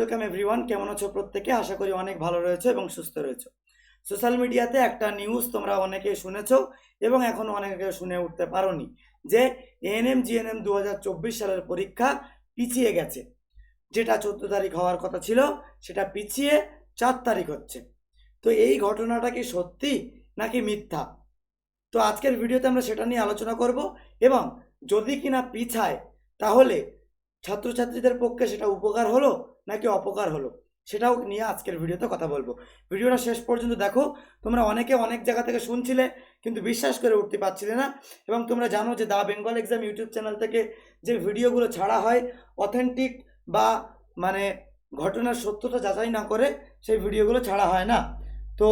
Welcome everyone, কেমন আছো প্রত্যেকে? আশা করি অনেক ভালো রয়েছে এবং সুস্থ রয়েছে। সোশ্যাল মিডিয়াতে একটা নিউজ তোমরা অনেকে শুনেছো এবং এখনও অনেকে শুনে উঠতে পারোনি, যে এএনএম, জিএনএম দু হাজার চব্বিশ সালের পরীক্ষা পিছিয়ে গেছে। যেটা চোদ্দ তারিখ হওয়ার কথা ছিল, সেটা পিছিয়ে চার তারিখ হচ্ছে। তো এই ঘটনাটা কি সত্যি নাকি মিথ্যা? তো আজকের ভিডিওতে আমরা সেটা নিয়ে আলোচনা করব এবং যদি কিনা পিছায়, তাহলে ছাত্রছাত্রীদের পক্ষে সেটা উপকার হলো নাকি অপকার হলো? সেটাও নিয়ে আজকের ভিডিওতে কথা বলব। ভিডিওটা শেষ পর্যন্ত দেখো, তোমরা অনেকে অনেক জায়গা থেকে শুনছিলে কিন্তু বিশ্বাস করে উঠতে পারছিলে না এবং তোমরা জানো যে the Bengal exam YouTube channel থেকে যে ভিডিওগুলো ছাড়া হয়, অথেন্টিক বা মানে ঘটনার সত্যতা যাচাই না করে সেই ভিডিওগুলো ছাড়া হয় না। তো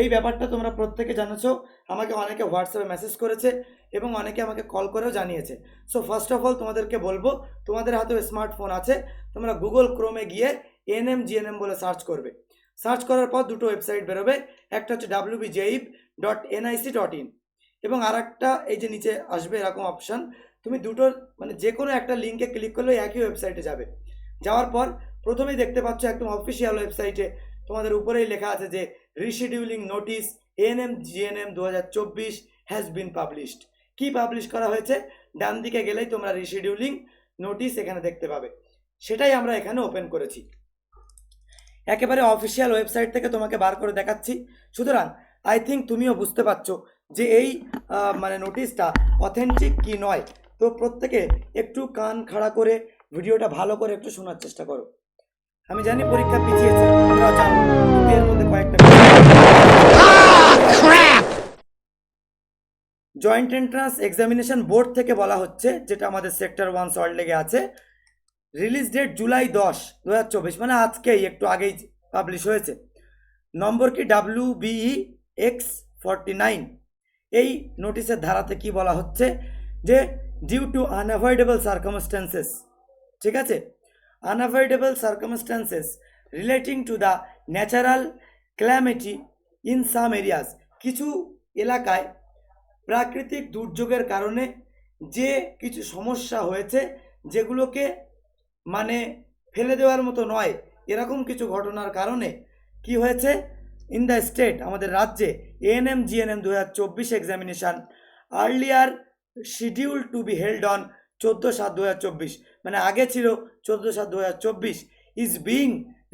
এই ব্যাপারটা তোমরা প্রত্যেকে জানেছো, আমাকে অনেকে হোয়াটসঅ্যাপে মেসেজ করেছে এবং অনেকে আমাকে কল করেও জানিয়েছে। সো ফার্স্ট অফ অল তোমাদেরকে বলব, তোমাদের হাতেও স্মার্টফোন আছে, তোমরা গুগল ক্রোমে গিয়ে এনএম জিএনএম বলে সার্চ করবে। সার্চ করার পর দুটো ওয়েবসাইট বেরোবে, একটা হচ্ছে W BJEB dot NIC dot in এবং আর একটা এই যে নিচে আসবে এরকম অপশান তুমি দুটোর মানে যে কোনো একটা লিঙ্কে ক্লিক করলে একই ওয়েবসাইটে যাবে। যাওয়ার পর প্রথমেই দেখতে পাচ্ছ একদম অফিসিয়াল ওয়েবসাইটে তোমাদের উপরেই লেখা আছে যে রিশিডিউলিং নোটিস এএনএম জিএনএম দু হাজার চব্বিশ হ্যাজ বিন পাবলিশড কী পাবলিশ করা হয়েছে, ডান দিকে গেলেই তোমরা রিশিডিউলিং নোটিস এখানে দেখতে পাবে। সেটাই আমরা এখানে ওপেন করেছি। একেবারে অফিসিয়াল ওয়েবসাইট থেকে তোমাকে বার করে দেখাচ্ছি। সুতরাং আই থিঙ্ক তুমিও বুঝতে পারছ যে এই মানে নোটিশটা অথেন্টিক কি নয়। তো প্রত্যেকে একটু কান খাড়া করে ভিডিওটা ভালো করে একটু শোনার চেষ্টা করো। আমি জানি পরীক্ষা পিছিয়েছে, তোমরাও জানো। এর মধ্যে কয়েকটা জয়েন্ট এন্ট্রান্স এক্সামিনেশন বোর্ড থেকে বলা হচ্ছে, যেটা আমাদের সেক্টর ওয়ান সল্ট লেগে আছে। রিলিজ ডেট জুলাই দশ দু মানে আজকেই, একটু আগেই পাবলিশ হয়েছে। নম্বর কি? W BE X forty nine এই নোটিশের ধারাতে কি বলা হচ্ছে? যে ডিউ টু আনঅ্যাভয়েডেবল সার্কামস্ট্যান্সেস ঠিক আছে? Unavoidable circumstances relating to the natural calamity in some areas কিছু এলাকায় প্রাকৃতিক দুর্যোগের কারণে যে কিছু সমস্যা হয়েছে, যেগুলোকে মানে ফেলে দেওয়ার মতো নয়, এরকম কিছু ঘটনার কারণে কি হয়েছে? ইন দ্য স্টেট আমাদের রাজ্যে এএনএম জিএনএম দু হাজার চব্বিশ examination earlier scheduled to be held on চোদ্দ সাত দু হাজার চব্বিশ মানে আগে ছিল চোদ্দ সাত দু হাজার চব্বিশ is being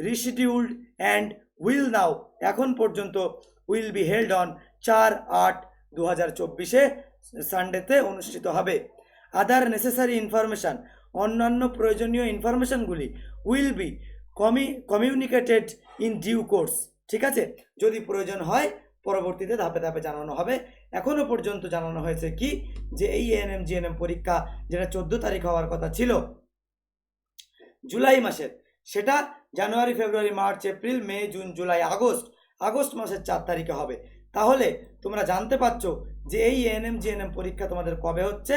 rescheduled and will now এখন পর্যন্ত উইল বি হেল্ড অন চার আট দু হাজার চব্বিশে সানডেতে অনুষ্ঠিত হবে। আদার নেসেসারি ইনফরমেশান অন্যান্য প্রয়োজনীয় ইনফরমেশানগুলি উইল বি কমি কমিউনিকেটেড ইন ডিউ কোর্স ঠিক আছে? যদি প্রয়োজন হয়, পরবর্তীতে ধাপে ধাপে জানানো হবে। এখনও পর্যন্ত জানানো হয়েছে কি? যে এই এএনএম জিএনএম পরীক্ষা যেটা চোদ্দ তারিখ হওয়ার কথা ছিল, জুলাই মাসের, সেটা January, February, March, April, May, June, July, August. August মাসের চার তারিখে হবে। তাহলে তোমরা জানতে পারছ যে এই এএনএম জিএনএম পরীক্ষা তোমাদের কবে হচ্ছে?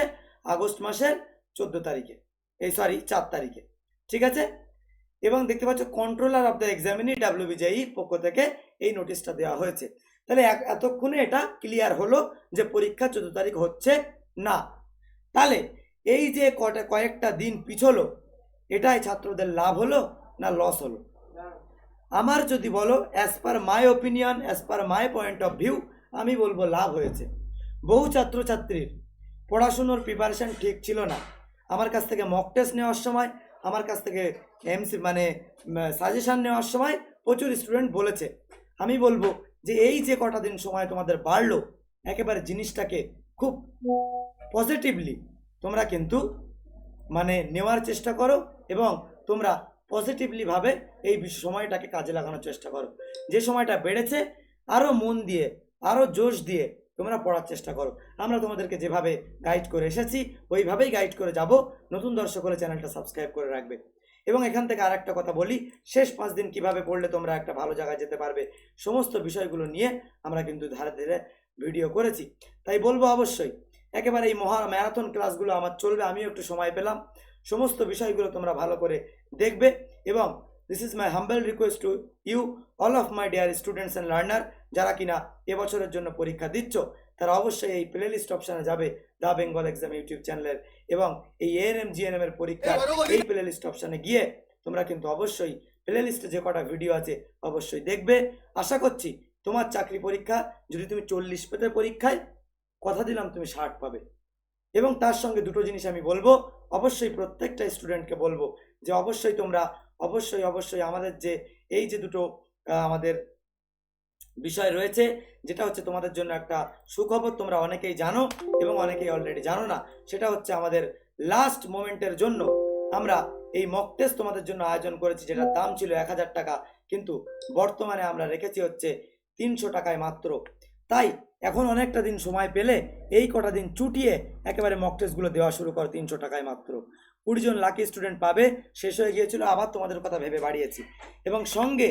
আগস্ট মাসের চোদ্দ তারিখে। এই সরি চার তারিখে। ঠিক আছে? এবং দেখতে পাচ্ছ কন্ট্রোলার অফ দ্য এক্সামিনি ডাব্লিউবিজেইর পক্ষ থেকে এই নোটিশটা দেওয়া হয়েছে। তাহলে এতক্ষণে এটা ক্লিয়ার হলো যে পরীক্ষা চোদ্দ তারিখ হচ্ছে না। তাহলে এই যে কটা কয়েকটা দিন পিছলো, এটাই ছাত্রদের লাভ হলো না লস হলো? আমার যদি বলো as per my opinion as per my point of view আমি বলব লাভ হয়েছে। বহু ছাত্রছাত্রীর পড়াশুনোর প্রিপারেশন ঠিক ছিল না। আমার কাছ থেকে মক টেস্ট নেওয়ার সময়, আমার কাছ থেকে এমসি মানে সাজেশান নেওয়ার সময় প্রচুর স্টুডেন্ট বলেছে। আমি বলব যে এই যে কটা দিন সময় তোমাদের বাড়লো, একেবারে জিনিসটাকে খুব পজিটিভলি তোমরা কিন্তু মানে নেওয়ার চেষ্টা করো এবং তোমরা পজিটিভলিভাবে এই সময়টাকে কাজে লাগানোর চেষ্টা করো। যে সময়টা বেড়েছে আরও মন দিয়ে আরও জোশ দিয়ে তোমরা পড়ার চেষ্টা করো। আমরা তোমাদেরকে যেভাবে গাইড করে এসেছি, ওইভাবেই গাইড করে যাব। নতুন দর্শক হলে চ্যানেলটা সাবস্ক্রাইব করে রাখবে। এবং এখান থেকে আর একটা কথা বলি, শেষ পাঁচ দিন কীভাবে পড়লে তোমরা একটা ভালো জায়গায় যেতে পারবে, সমস্ত বিষয়গুলো নিয়ে আমরা কিন্তু ধারে ধীরে ভিডিও করেছি। তাই বলব অবশ্যই, একেবারে এই মহা ম্যারাথন ক্লাসগুলো আমার চলবে, আমিও একটু সময় পেলাম। সমস্ত বিষয়গুলো তোমরা ভালো করে দেখবে এবং this is my humble request to you all of my dear students and learner যারা কিনা এবছরের জন্য পরীক্ষা দিচ্ছ তারা অবশ্যই এই প্লে লিস্ট অপশানে যাবে দ্য বেঙ্গল এক্সাম ইউটিউব চ্যানেলের এবং এই এএনএম জিএনএম এর পরীক্ষা এই প্লে লিস্ট অপশানে গিয়ে তোমরা কিন্তু অবশ্যই প্লে লিস্টে যে কটা ভিডিও আছে অবশ্যই দেখবে। আশা করছি তোমার চাকরি পরীক্ষা যদি তুমি চল্লিশ পেতে পরীক্ষায় কথা দিলাম তুমি ষাট পাবে। এবং তার সঙ্গে দুটো জিনিস আমি বলব। অবশ্যই প্রত্যেকটা স্টুডেন্টকে বলব যে, অবশ্যই তোমরা, অবশ্যই অবশ্যই আমাদের যে, এই যে দুটো আমাদের বিষয় রয়েছে, যেটা হচ্ছে তোমাদের জন্য একটা সুখবর তোমরা অনেকেই জানো এবং অনেকেই অলরেডি জানো না। সেটা হচ্ছে আমাদের লাস্ট মোমেন্টের জন্য আমরা এই মক টেস্ট তোমাদের জন্য আয়োজন করেছি, যেটার দাম ছিল এক হাজার টাকা। কিন্তু বর্তমানে আমরা রেখেছি হচ্ছে তিনশো টাকায় মাত্র। তাই এখন অনেকটা দিন সময় পেলে এই কটা দিন চুটিয়ে একেবারে মক টেস্টগুলো দেওয়া শুরু করো, তিনশো টাকায় মাত্র। কুড়ি জন লাকি স্টুডেন্ট পাবে, শেষ হয়ে গিয়েছিল, আবার তোমাদের কথা ভেবে বাড়িয়েছি। এবং সঙ্গে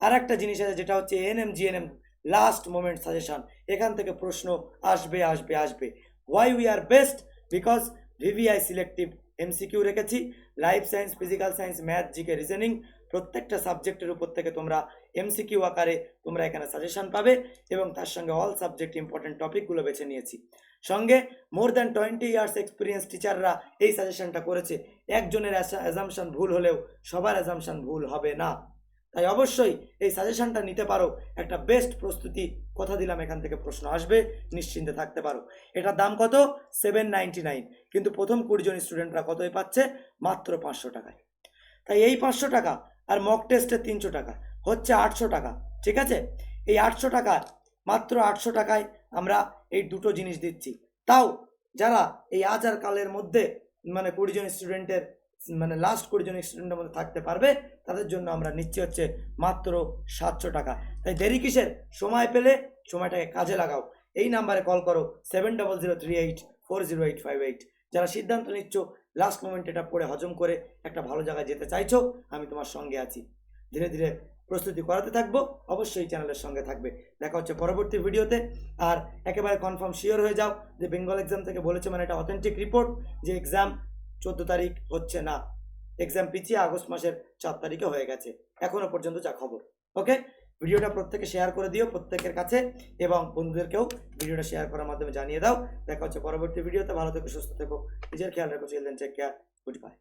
আর একটা জিনিস আছে, যেটা হচ্ছে NM GNM last moment suggestion এখান থেকে প্রশ্ন আসবে আসবে আসবে। Why we are best because VVI selective MCQ রেখেছি। Life science physical science math GK reasoning প্রত্যেকটা সাবজেক্টের উপর থেকে তোমরা এমসিকিউ আকারে তোমরা এখানে সাজেশন পাবে এবং তার সঙ্গে অল সাবজেক্ট ইম্পর্টেন্ট টপিকগুলো বেছে নিয়েছি। সঙ্গে more than twenty years experience টিচাররা এই সাজেশনটা করেছে। একজনের অ্যাজামশন ভুল হলেও সবার অ্যাজামশন ভুল হবে না। তাই অবশ্যই এই সাজেশনটা নিতে পারো। একটা বেস্ট প্রস্তুতি কথা দিলাম, এখান থেকে প্রশ্ন আসবে, নিশ্চিন্তে থাকতে পারো। এটার দাম কত? সেভেন নাইনটি নাইন কিন্তু প্রথম কুড়ি জন স্টুডেন্টরা কতই পাচ্ছে? মাত্র পাঁচশো টাকায়। তাই এই পাঁচশো টাকা আর মক টেস্টের তিনশো টাকা, হচ্ছে আটশো টাকা, ঠিক আছে? এই আটশো টাকা, মাত্র আটশো টাকায় আমরা এই দুটো জিনিস দিচ্ছি। তাও যারা এই আজ আর কালের মধ্যে মানে কুড়ি জন স্টুডেন্টের মানে লাস্ট কুড়ি জন স্টুডেন্টের মধ্যে থাকতে পারবে, তাদের জন্য আমরা নিচ্ছি হচ্ছে মাত্র সাতশো টাকা। তাই দেরি কিসের? সময় পেলে সময়টাকে কাজে লাগাও। এই নাম্বারে কল করো seven double zero three eight four zero eight five eight যারা সিদ্ধান্ত নিচ্ছ লাস্ট মোমেন্ট এটা পড়ে হজম করে একটা ভালো জায়গায় যেতে চাইছো, আমি তোমার সঙ্গে আছি। ধীরে ধীরে প্রস্তুতি করাতে থাকব, অবশ্যই চ্যানেলের সঙ্গে থাকবে। দেখা হচ্ছে পরবর্তী ভিডিওতে। আর একেবারে কনফার্ম শিওর হয়ে যাও যে বেঙ্গল এক্সাম থেকে বলেছে মানে এটা অথেন্টিক রিপোর্ট যে এক্সাম চোদ্দ তারিখ হচ্ছে না। এক্সাম পিছিয়ে আগস্ট মাসের চার তারিখে হয়ে গেছে। এখনও পর্যন্ত যা খবর। ওকে ভিডিওটা প্রত্যেকে শেয়ার করে দিও প্রত্যেকের কাছে এবং বন্ধুদেরকেও ভিডিওটা শেয়ার করার মাধ্যমে জানিয়ে দাও। দেখা হচ্ছে পরবর্তী ভিডিওতে। ভালো থেকো, সুস্থ থেকো। নিজের খেয়াল রাখো children take care good bye